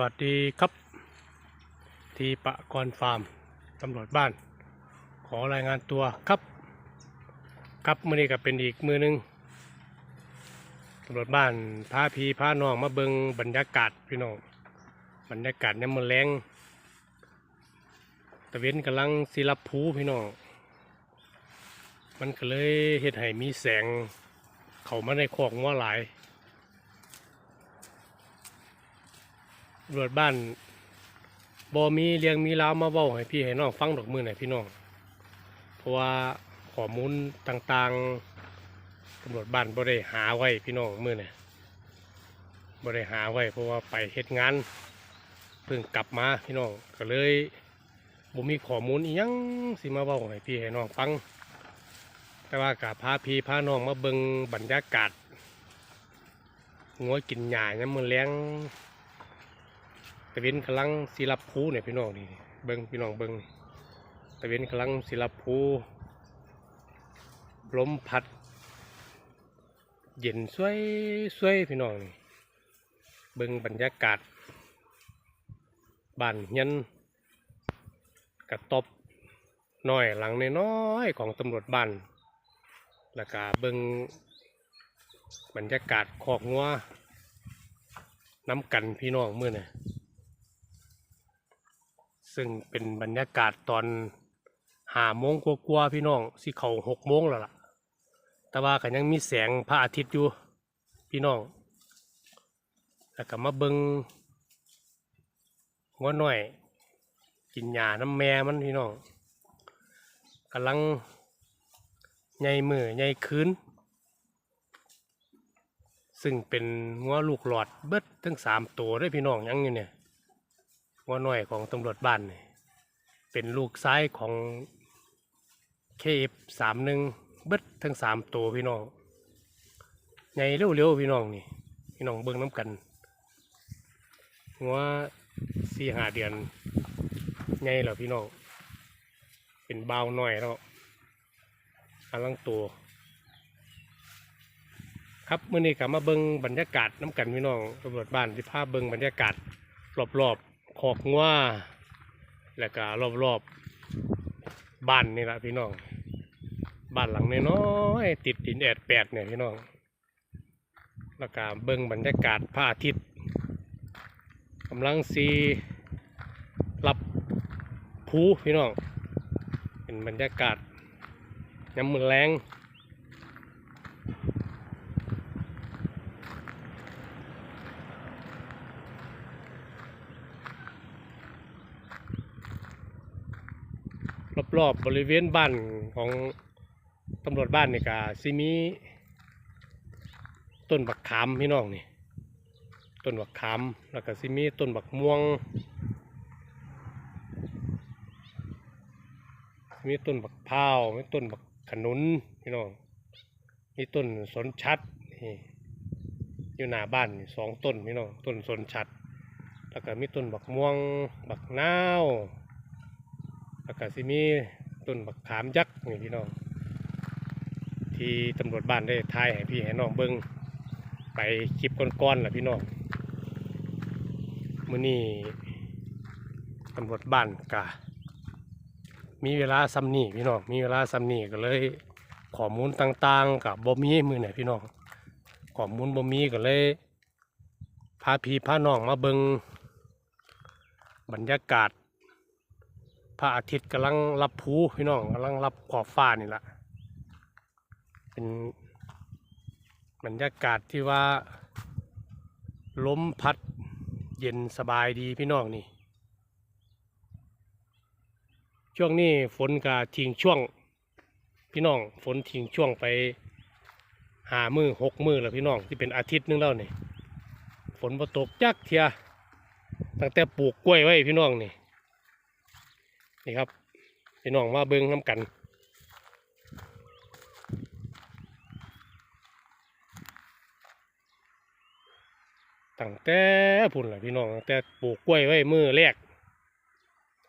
วัสดีครับ ทีปะกรฟาร์มตำรวจบ้าน ขอรายงานตัวครับ ครับมือนี้ก็เป็นอีกมือหนึ่งตำรวจบ้านพาพีพาน้องมาเบิงบรรยากาศพี่น้องบรรยากาศเนี่ยมันแรงตะเวนกำลังศิลปภูพี่น้องมันก็เลยเฮ็ดให้มีแสง เข้ามาในคอกงัวหลาย ตำ รวจบ้านบอมีเรียงมีรามาเว้าให้พี่ให้น้องฟังดอกมือหน่อยพี่น้อง เพราะว่าข้อมูลต่างๆตำรวจบ้านบ่ได้หาไว้พี่น้องมือเนี่ยบ่ได้หาไว้ เพราะว่าไปเฮ็ดงานเพิ่งกลับมาพี่น้องก็เลยบ่มีข้อมูลอีหยังสิมาเว้าให้พี่ให้น้องฟัง แต่ว่ากะพาพี่พาน้องมาเบิ่งบรรยากาศงัวกินหญ้ายามมื้อแลงะเวนกำลังศิลปภูเนี่ยพี่น้องนี่เบิ้งพี่น้องเบิ้งตะเวนกำลังศิลปภูลมพัด เย็นสวยสวยพี่น้องนี่เบิ้งบรรยากาศบ้านยันกระตอบน้อยหลังน้อยของตำรวจบ้านแล้วก็เบิ้งบรรยากาศคอกงัวน้ำกันพี่น้องเมื่อนี่ ซึ่งเป็นบรรยากาศตอนหาโมงกว่าๆพี่น้องสิเขาหกโมงแล้วล่ะ แต่ว่าก็ยังมีแสงพระอาทิตย์อยู่พี่น้อง แล้วก็มาเบิงงัวหน่อย กินหญ้าน้ำแม่มันพี่น้องกำลังใหญ่มือใหญ่คืนซึ่งเป็นงัวลูกหลอดเบิดทั้งสามตัวด้วยพี่น้องยังอยู่เนี่ย หัวหน่วยของตำรวจบ้านนี่เป็นลูกซ้ายของเคฟสามหนึ่งเบิดทั้งสามตัวพี่น้องใหญ่เร็วๆพี่น้องนี่พี่น้องเบิ่งน้ำกันหัวสี่หาเดือนใหญ่แล้วพี่น้องเป็นเบาหน่อยแล้วกำลังตัวครับเมื่อนี้กลับมาเบิ่งบรรยากาศน้ำกันพี่น้องตำรวจบ้านที่พาพเบิ่งบรรยากาศรอบ ๆขอกงัวแล้วก็รอบๆบ้านนี่แหละพี่น้อง บ้านหลังน้อยๆติดดินแอดแปดเนี่ยพี่น้อง แล้วก็เบิ่งบรรยากาศพระอาทิตย์กำลังสีรับภูพี่น้อง เป็นบรรยากาศยามมือแรง รอบๆบริเวณบ้านของตำรวจบ้านนี่ก็ซิมีต้นบักขามพี่น้องนี่ต้นบักขามแล้วก็ซิมีต้นบักม่วงมีต้นบักพร้าวมีต้นบักขนุนพี่น้องมีต้นสนชัดนี่อยู่หน้าบ้านสองต้นพี่น้องต้นสนชัด แล้วก็มีต้นบักม่วงบักนาว แล้วก็สิมีต้นบักขามยักษ์นี่พี่น้อง ที่ตำรวจบ้านได้ทายให้พี่ให้น้องเบิ้งไปคลิปก้อนๆล่ะพี่น้องมื้อนี้ตำรวจบ้านกะมีเวลาซ้ำนี่พี่น้องมีเวลาซ้ำนี่ก็เลยข้อมูลต่างๆ กับบ่มีมือไหนพี่น้องข้อมูลบ่มีก็เลย พาพี่พาน้องมาเบิงบรรยากาศ พระอาทิตย์กำลังรับภูพี่น้องกำลังรับขอบฟ้านี่แหละเป็นบรรยากาศที่ว่าล้มพัดเย็นสบายดีพี่น้องนี่ ช่วงนี้ฝนก็ทิ้งช่วง พี่น้องฝนทิ้งช่วงไปหามือหกมือแล้วพี่น้องที่เป็นอาทิตย์นึงแล้วนี่ฝนบ่ตกจักเทียตั้งแต่ปลูกกล้วยไว้พี่น้องนี่ นี่ครับพี่น้องมาเบิ้งน้ำกันตั้งแต่พุ่นแหละพี่น้องแต่ปลูกกล้วยไว้มือแรก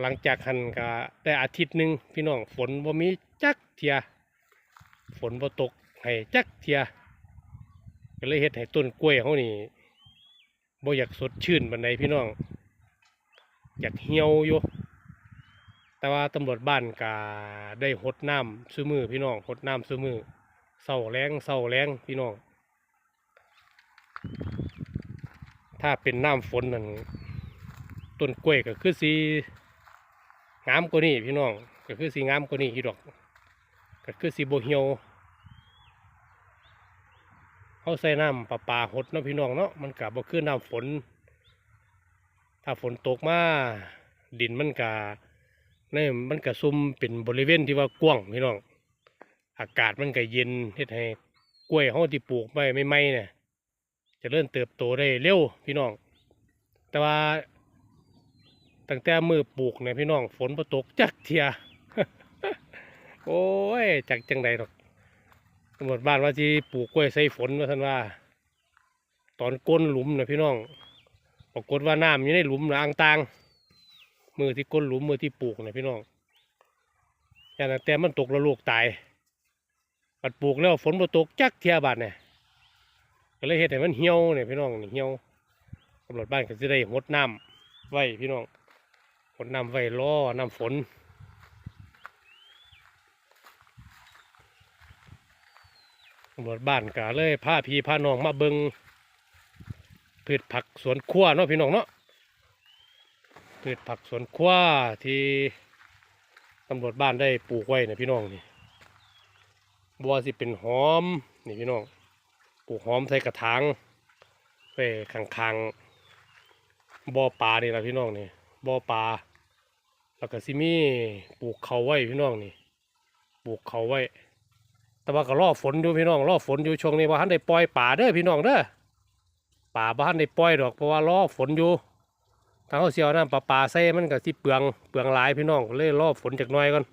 หลังจากหันก็ได้อาทิตย์หนึ่งพี่น้องฝนบ่มีจักเทีย ฝนบ่ตกให้จักเทีย ก็เลยเฮ็ดให้ต้นกล้วยเขานี่บ่อยากสดชื่นบันไดพี่น้อง อยากเหี่ยวอยู่ แต่ว่าตำรวจบ้านก็ได้หดน้ำซื้อมือพี่น้องหดน้ำซื้อมือเศร้าแรงเศร้าแรงพี่น้อง ถ้าเป็นน้ำฝนนั่นต้นกล้วยก็คือสีงามกว่านี้พี่น้องก็คือสีงามกว่านี้อีดอกก็คือสีโบเหี่ยวเขาใส่น้ำประปาหดเนาะพี่น้องเนาะมันกับบ่คือน้ำฝน ถ้าฝนตกมาดินมันกะ นี่มันกระซุ่มเป็นบริเวณที่ว่ากว้างพี่น้อง อากาศมันก็เย็นเฮ็ดให้กล้วยเฮาที่ปลูกไว้ไม่ไม่เนี่ยจะเริ่มเติบโตได้เร็วพี่น้อง แต่ว่าตั้งแต่มือปลูกเนี่ยพี่น้องฝนบ่ตกจักเทียโอ้ยจักจังใดดอกตำรวจบ้านว่าที่ปลูกกล้วยใส่ฝนว่าท่านว่า ตอนก้นหลุมนะพี่น้องปรากฏว่าน้ำอยู่ในหลุมนะอ่างตาง มือที่ก้นหลุมมือที่ปลูกนะพี่น้องอย่างแต่มันตกแล้วลูกตายปัดปลูกแล้วฝนบ่ตกจักเทียบาดเนี่ยก็เลยเฮ็ดให้มันเหี่ยวเนี่ยพี่น้องเหี่ยวตำรวจบ้านก็จะได้หดน้ำไว้พี่น้องหดน้ำไว้รอน้ำฝนตำรวจบ้านก็เลยพาพี่พาน้องมาเบิงพืชผักสวนครัวเนาะพี่น้องเนาะ พืชผักสวนครัวที่ตำรวจบ้านได้ปลูกไว้นะพี่น้องนี่บัวสิเป็นหอมนี่พี่น้องปลูกหอมใส่กระถางไปข้างๆบ่อปลานี่แหละพี่น้องนี่บ่อปลาแล้วก็ซิมีปลูกเขาไว้พี่น้องนี่ปลูกเขาไว้ แต่ว่าก็รอฝนอยู่พี่น้องรอฝนอยู่ช่วงนี้ว่าทันได้ปล่อยป่าเด้อพี่น้องเด้อป่าบ้านได้ปล่อยดอกเพราะว่ารอฝนอยู่ ถ้าเขาเสียวน้ำปลาปลาใส่มันก็สิเปลืองเปลืองหลายพี่น้องก็เลยรอฝนจากน้อยก่อน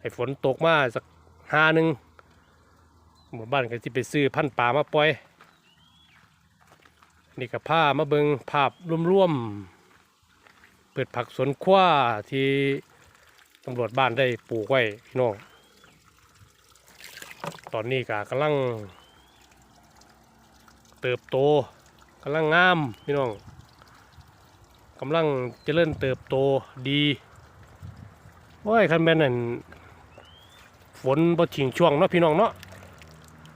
ให้ฝนตกมาสักห้าหนึ่งหมู่บ้านก็จะไปซื้อพันปลามาปล่อย นี่ก็ผ้ามาเบิงภาพร่วมๆเปิดผักสวนคว้าที่ตำรวจบ้านได้ปลูกไว้พี่น้องตอนนี้ก็กำลังเติบโตกำลังงามพี่น้อง กำลังเจริญเติบโตดีโอ้ยคันแม่นนั่นฝนบ่ถิงช่วงเนาะพี่น้องเนาะ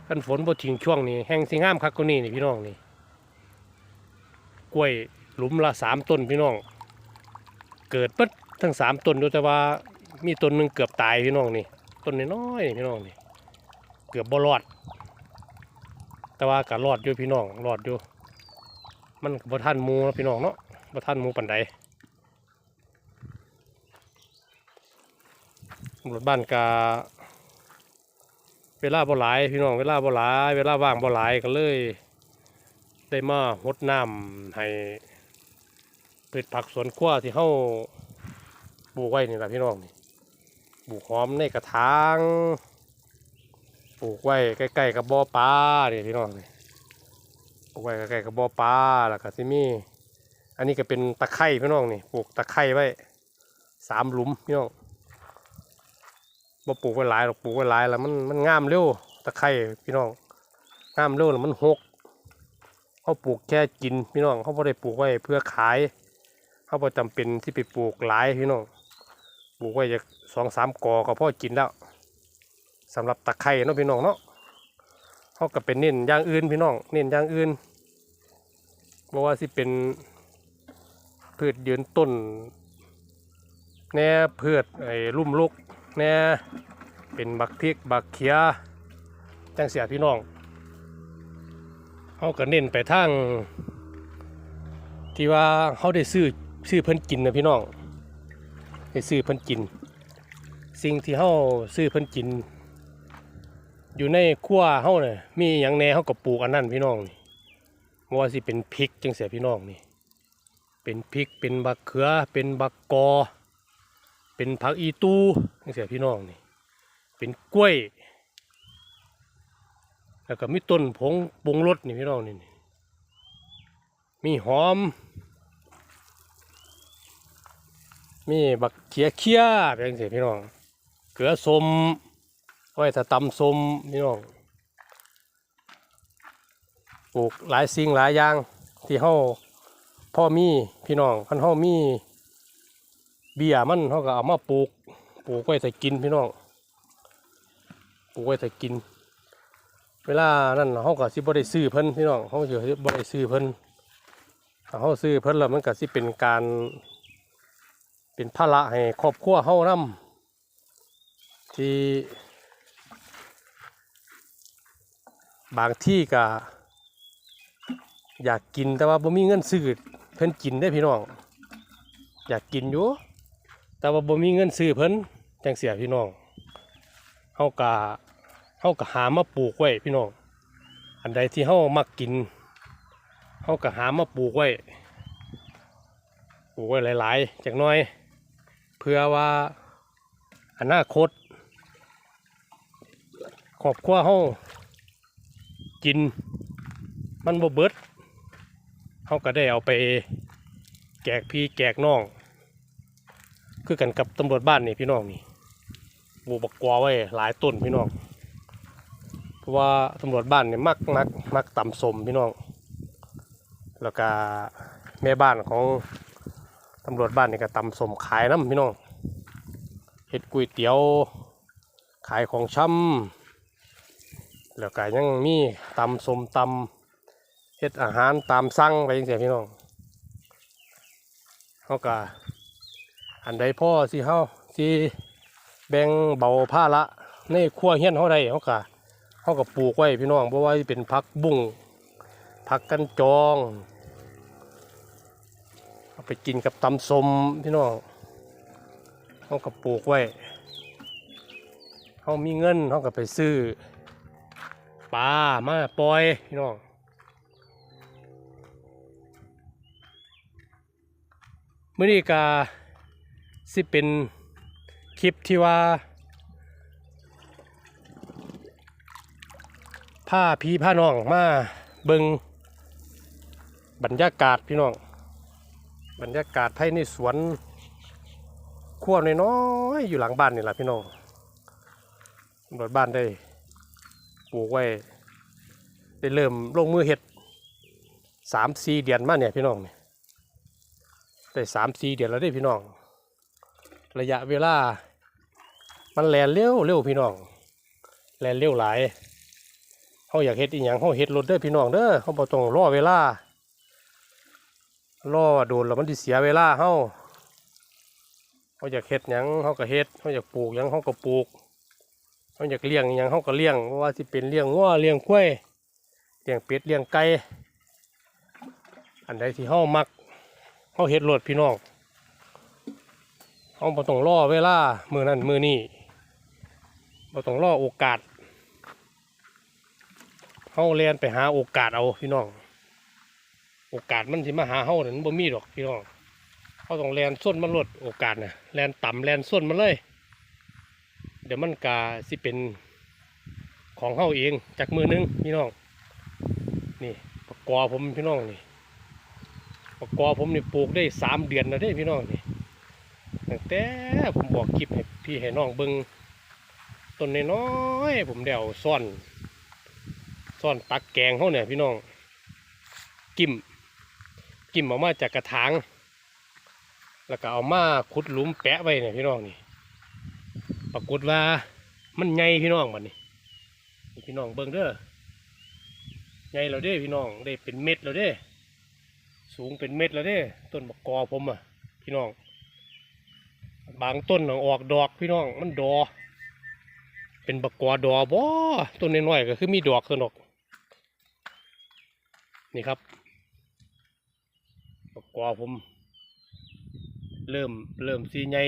กันฝนบ่ทิ้งช่วงนี้แห้งสิงามคักกว่านี้นี่พี่น้องนี่กล้วยหลุมละสามต้นพี่น้อง เกิดปัดทั้งสามต้นดูแต่ว่ามีต้นหนึ่งเกือบตายพี่น้องนี่ต้นน้อยๆพี่น้องนี่เกือบบ่รอด แต่ว่าก็รอดอยู่พี่น้องรอดอยู่มันบ่ทันมูนะพี่น้องเนาะ บ่ทันมูปันใดตำรวจบ้านกาเวลาบ่หลายพี่น้องเวลาบ่หลายเวลาว่างบ่หลายก็เลย ได้มาหดน้ำให้พืชผักสวนครัวที่เฮาปลูกไว้นี่แหละพี่น้องนี่ปลูกหอมในกระถางปลูกไว้ใกล้ๆกับบ่อปลาเนี่ยพี่น้องนี่ปลูกไว้ใกล้ๆกับบ่อปลาแล้วก็สิมี อันนี้ก็เป็นตะไคร้พี่น้องนี่ปลูกตะไคร้ไว้สามหลุมพี่น้องบ่ปลูกไว้หลายหรอกปลูกไว้หลายแล้วมันมันงามเร็วตะไคร้พี่น้องงามเร็วแล้วมันหกเขาปลูกแค่กินพี่น้องเขาบ่ได้ปลูกไว้เพื่อขายเขาบ่จำเป็นที่ไปปลูกหลายพี่น้องปลูกไว้จากสองสามกอก็พอกินแล้วสำหรับตะไคร้เนาะพี่น้องเนาะเขาก็เป็นเน้นอย่างอื่นพี่น้องเน้นอย่างอื่นบ่ว่าสิเป็น พืชยืนต้นแน่พืชไอ้ลุ่มลุกแน่เป็นบักพริกบักเขียจังเสียพี่น้องเขาก็เน้นไปทางที่ว่าเขาได้ซื้อซื้อเพิ่นกินนะพี่น้องได้ซื้อเพิ่นกิน สิ่งที่เขาซื้อเพิ่นกิน อยู่ในครัวเขาเนี่ยมีอย่างแน่เขาก็ปลูกอันนั้นพี่น้องนี่บ่ว่าสิเป็นพริกจังเสียพี่น้องนี่ เป็นพริกเป็นบักเขือ เป็นบักกอ เป็นผักอีตูนี่เสียพี่น้องนี่เป็นกล้วย แล้วก็มีต้นผงปรุงรสนี่พี่น้องนี่มีหอม มีบักเขียเคียเป็นเสียพี่น้องเกลือสมไว้ถ้าตำสมพี่น้องปลูกหลายสิ่งหลายอย่างที่เฮา พ่อมีพี่น้องคันเฮามี เบี้ยมันเขาก็เอามาปลูก ปลูกไว้ใส่กินพี่น้องปลูกไว้ใส่กิน เวลานั่นเขาก็สิบ่ได้ซื้อเพิ่นพี่น้องเขาสิบ่ได้ซื้อเพิ่นถ้าเขาซื้อเพิ่นแล้วมันก็สิเป็นการ เป็นภาระให้ครอบครัวเฮานำที่บางที่ก็อยากกินแต่ว่าบ่มีเงินซื้อ เพิ่นกินได้พี่น้อง อยากกินอยู่ แต่ว่าบ่มีเงินซื้อเพิ่นจังเสียพี่น้องเฮากะเฮากะหามาปลูกไว้พี่น้อง อันใดที่เฮามักกินเฮากะหามาปลูกไว้ปลูกไว้หลายๆจักน่อย เพื่อว่าอนาคตครอบครัวเฮากิน มันบ่เบิด เฮาก็ได้เอาไปแจกพี่แจกน้อง คือกันกับตำรวจบ้านนี่พี่น้องนี่ปลูกบักกวาไว้หลายต้นพี่น้องเพราะว่าตำรวจบ้านเนี่ยมักมักมักตำสมพี่น้อง แล้วก็แม่บ้านของตำรวจบ้านนี่ก็ตำสมขายน้ำพี่น้องเฮ็ดก๋วยเตี๋ยวขายของช่ำแล้วก็ยังมีตำสมตำ เฮ็ดอาหารตามสั่งไปจังซี่พี่น้องเฮาก็อันใดพ่อสิเฮาสิแบ่งเบาภาระในครัวเฮียนเฮาได้เฮาก็เฮาก็ปลูกไว้พี่น้องบ่ว่าเป็นผักบุ้งผักกันจองเอาไปกินกับตำสมพี่น้องเฮาก็ปลูกไว้เฮามีเงินเฮาก็ไปซื้อปลามาปล่อยพี่น้อง มื้อนี้ก็สิเป็นคลิปที่ว่าผ้าพี่ผ้าน้องมาเบิงบรรยากาศพี่น้อง บรรยากาศภายในสวนขั้วน้อยๆอยู่หลังบ้านนี่แหละพี่น้องตำรวจบ้านได้ปลูกไว้ได้เริ่มลงมือเห็ดสามสี่เดือนมาเนี่ยพี่น้องเนี่ย ได้สามสี่เดือนแล้วได้พี่น้อง ระยะเวลา มันแลนเร็วเร็วพี่น้อง แลนเร็วหลายเขาอยากเฮ็ดอีหยังเขาเฮ็ดรถเด้อพี่น้องเด้อเขาบ่ต้องรอเวลา รอโดนแล้วมันสิเสียเวลาเขาเขาอยากเฮ็ดหยังเขาก็เฮ็ดเขาอยากปลูกหยังเขาก็ปลูกเขาอยากเลี้ยงหยังเขาก็เลี้ยงว่าสิเป็นเลี้ยงงัวเลี้ยงควยเลี้ยงเป็ดเลี้ยงไก่อันใดที่เขามัก เขาเฮ็ดรถพี่น้องเขาบ่ต้องรอเวลามือนั้นมือนี้บ่ต้องรอโอกาสเขาเรียนไปหาโอกาสเอาพี่น้อง โอกาสมันสิมาหาเฮานั่นบ่มีดอกพี่น้องเขาต้องแลนส้นมันลดโอกาสน่ะแลนต่ำแลนส้นมันเลย เดี๋ยวมันกาสิเป็นของเฮาเองจากมือหนึงพี่น้อง นี่ปกกอผมพี่น้องนี่ ปกกอผมนี่ปลูกได้สามเดือนแล้วเด้พี่น้องนี่ตั้งแต่ผมบอกคลิปให้พี่ให้น้องเบิงต้นน้อยผมเดาซ่อนซ่อนตักแกงเขาเนี่ยพี่น้อง กิมกิมออกมาจากกระถางแล้วก็เอามาขุดหลุมแปะไว้เนี่ยพี่น้องนี่ ปรากฏว่ามันใหญ่พี่น้องบัดนี้นี่พี่น้องเบิ่งเด้อใหญ่แล้วเด้พี่น้องได้เป็นเม็ดแล้วเด้ สูงเป็นเม็ดแล้วเด้ต้นบักกอผมอะ พี่น้อง บางต้นน่ะออกดอกพี่น้องมันดอ เป็นบักกอดอบ่ต้นน้อยๆก็คือมีดอกสนอกนี่ครับบักกอผม เริ่มเริ่มสีใหญ่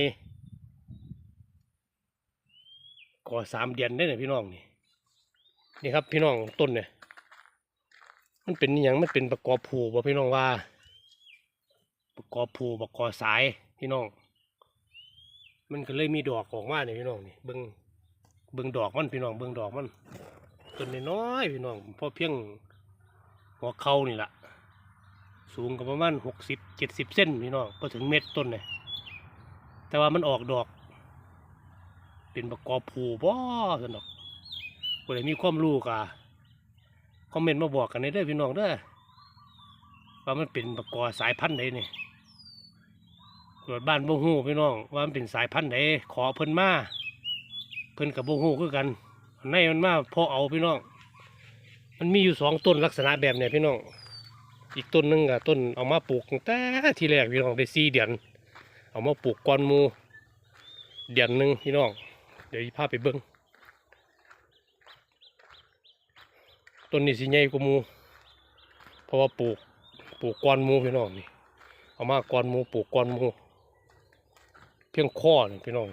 ก่อสามเดือนได้เนี่ยพี่น้องนี่นี่ครับพี่น้องต้นเนี่ย มันเป็นอย่างมันเป็นประกอบผูบ่พี่น้องว่า ประกอบผูประกอบสายพี่น้อง มันก็เลยมีดอกออกมาเนี่ยพี่น้องนี่เบิ่งเบิ่งดอกมันพี่น้องเบิ่งดอกมันต้นน้อยพี่น้องพอเพียงหัวเข่านี่แหละสูงก็ประมาณหกสิบเจ็ดสิบเส้นพี่น้องก็ถึงเม็ดต้นเนี่ยแต่ว่ามันออกดอก เป็นประกอบผูบ่สนอกคนใดมีความรู้กะ คอมเมนต์มาบอกกันในเด้อพี่น้องเด้อวว่ามันเป็นประกอสายพันธุ์ใดนี่ตรวจบ้านบ่ฮู้พี่น้องว่ามันเป็นสายพันธุ์ใดขอเพิ่นมาเพิ่นกับบ่ฮู้คือกันในมันมาพอเอาพี่น้อง มันมีอยู่สองต้นลักษณะแบบเนี้ยพี่น้อง อีกต้นหนึงก็ต้นเอามาปลูกแต่ทีแรกพี่น้องได้สี่เดือนเอามาปลูกก่อนมูเดือนหนึ่งพี่น้อง เดี๋ยวพาไปเบิ้ง ต้นนี้สิใหญ่กว่าหมูเพราะว่าปลูกปลูกก่อนหมูพี่น้องนี่เอามาก่อนหมูปลูกก่อนหมูเพียงข้อนี่พี่น้อง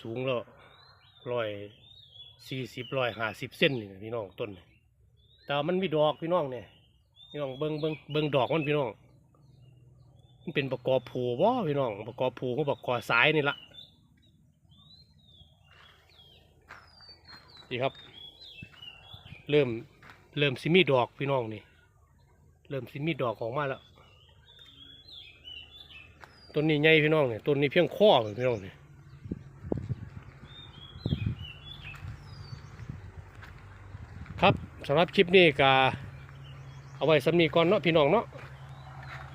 สูงแล้วร้อยสี่สิบร้อยห้าสิบเส้นนี่พี่น้องต้นแต่มันมีดอกพี่น้องเนี่ยพี่น้องเบิ้งเบิ้งเบิ้งดอกมันพี่น้องมันเป็นประกอบผูบ่พี่น้องประกอบผูก็ประกอบสายนี่ละนี่ครับ เริ่มเริ่มซิมีดอกพี่น้องนี่ เริ่มซิมีดอกออกมาแล้วต้นนี้ใหญ่พี่น้องเนี่ยต้นนี้เพียงข้อเลยพี่น้องเนี่ยครับสำหรับคลิปนี้ก็เอาไว้สำนีก่อนเนาะพี่น้องเนาะ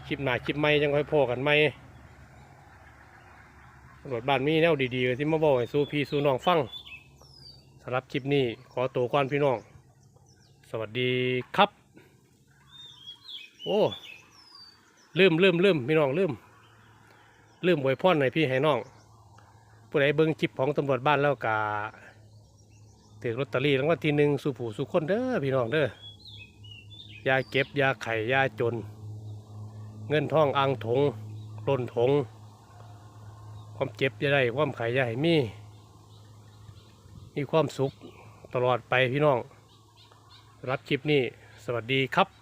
คลิปหนาคลิปใหม่จังค่อยพอกันใหม่ตำรวจบ้านมีแนวดีๆก็ที่มาบอกให้สู้พี่สู้น้องฟังสำหรับคลิปนี้ขอตัวก่อนพี่น้อง สวัสดีครับ โอ้ลืมลืมลืมพี่น้องลืมลืมบวยพ่อนให้พี่ให้น้อง ผู้ใดเบิ่งคลิปของตำรวจบ้านแล้วกาถือลอตเตอรี่รางวัลที่หนึ่งสู่ผู้สู่คนเด้อพี่น้องเด้อยาเก็บยาไข่ยาจน เงินทองอ่างถงล้นถง ความเจ็บจะได้ความไขจะให้มี มีความสุขตลอดไปพี่น้อง รับคลิปนี้ สวัสดีครับ